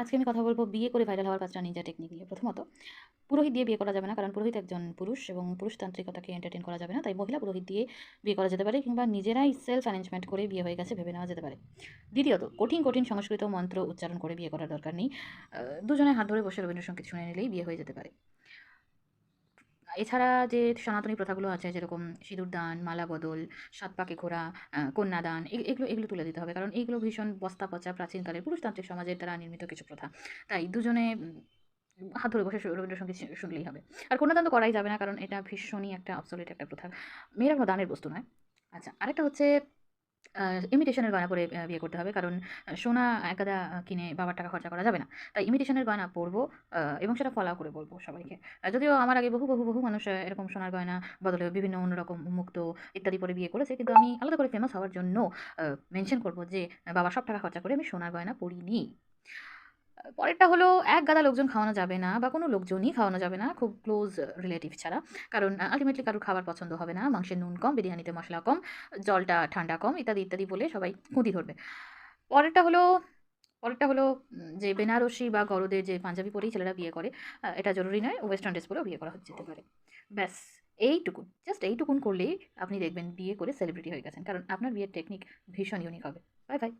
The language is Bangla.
আজকে আমি কথা বলব বিয়ে করে ভাইরাল হওয়ার পাঁচটা নিজের টেকনিক নিয়ে। প্রথমত, পুরোহিত দিয়ে বিয়ে করা যাবে না, কারণ পুরোহিত একজন পুরুষ এবং পুরুষতান্ত্রিকতাকে এন্টারটেন করা যাবে না, তাই মহিলা পুরোহিত দিয়ে বিয়ে করা যেতে পারে কিংবা নিজেরাই সেলফ অ্যারেঞ্জমেন্ট করে বিয়ে হয়ে গেছে ভেবে নেওয়া যেতে পারে। দ্বিতীয়ত, কঠিন কঠিন সংস্কৃত মন্ত্র উচ্চারণ করে বিয়ে করার দরকার নেই। দুজনে হাত ধরে বসে রবীন্দ্রসঙ্গীত শুনে নিলেই বিয়ে হয়ে যেতে পারে। এছাড়া যে সনাতনী প্রথাগুলো আছে, যেরকম সিঁদুরদান মালা বদল, সাত পাকে ঘোরা কন্যা কন্যাদান এগুলো এগুলো তুলে দিতে হবে। কারণ এইগুলো ভীষণ বস্তা পচা প্রাচীনকালের পুরুষতান্ত্রিক সমাজের দ্বারা নির্মিত কিছু প্রথা। তাই দুজনে হাত ধরে বসে রবীন্দ্রসঙ্গীত শুনলেই হবে। আর কন্যাদান তো করাই যাবে না, কারণ এটা ভীষণই একটা অবসলিট একটা প্রথা। মেয়েরা কোনো দানের বস্তু নয়। আচ্ছা আরেকটা হচ্ছে ইমিটেশনের গয়না পরে বিয়ে করতে হবে। কারণ সোনা একাদা কিনে বাবার টাকা খরচা করা যাবে না। তাই ইমিটেশনের গয়না পরবো এবং সেটা ফলাও করে বলব সবাইকে। যদিও আমার আগে বহু বহু বহু মানুষ এরকম সোনার গয়না বদলে বিভিন্ন অন্যরকম মুক্ত ইত্যাদি পরে বিয়ে করেছে। কিন্তু আমি আলাদা করে ফেমাস হওয়ার জন্য মেনশন করব যে, বাবা সব টাকা খরচা করে আমি সোনার গয়না পরিনি। পরেরটা হলো, এক গাদা লোকজন খাওয়ানো যাবে না বা কোনো লোকজনই খাওয়ানো যাবে না, খুব ক্লোজ রিলেটিভ ছাড়া। কারণ আলটিমেটলি কারোর খাবার পছন্দ হবে না। মাংসের নুন কম, বিরিয়ানিতে মশলা কম, জলটা ঠান্ডা কম, ইত্যাদি ইত্যাদি বলে সবাই খুঁতি ধরবে। পরেরটা হলো পরেরটা হলো যে বেনারসি বা গরদের যে পাঞ্জাবি পরেই ছেলেরা বিয়ে করে এটা জরুরি নয় ওয়েস্টার্ন ড্রেস পরেও বিয়ে করা যেতে পারে। ব্যাস, এইটুকুন জাস্ট এইটুকুন করলেই আপনি দেখবেন বিয়ে করে সেলিব্রিটি হয়ে গেছেন। কারণ আপনার বিয়ের টেকনিক ভীষণ ইউনিক হবে। Bye bye